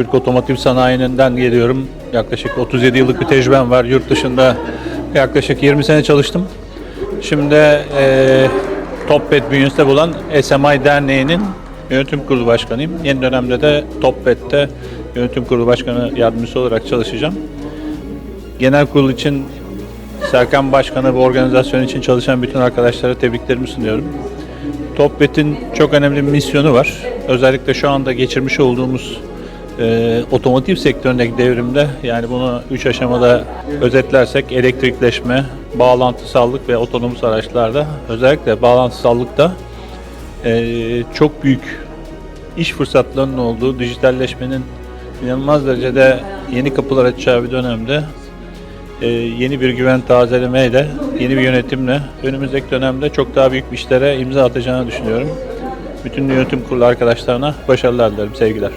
Türk otomotiv sanayinden geliyorum. Yaklaşık 37 yıllık bir tecrübem var. Yurt dışında yaklaşık 20 sene çalıştım. Şimdi e, Topbet bünyesinde bulan SMI Derneği'nin yönetim kurulu başkanıyım. Yeni dönemde de Topbet'te yönetim kurulu başkanı yardımcısı olarak çalışacağım. Genel kurul için Serkan Başkanı bu organizasyon için çalışan bütün arkadaşlara tebriklerimi sunuyorum. Topbet'in çok önemli bir misyonu var. Özellikle şu anda geçirmiş olduğumuz e, otomotiv sektöründeki devrimde yani bunu üç aşamada özetlersek elektrikleşme, bağlantısallık ve otonomuz araçlarda özellikle bağlantısallıkta e, çok büyük iş fırsatlarının olduğu dijitalleşmenin inanılmaz derecede yeni kapılar açacağı bir dönemde e, yeni bir güven tazelemeyle, yeni bir yönetimle önümüzdeki dönemde çok daha büyük işlere imza atacağını düşünüyorum. Bütün yönetim kurulu arkadaşlarına başarılar dilerim, sevgiler.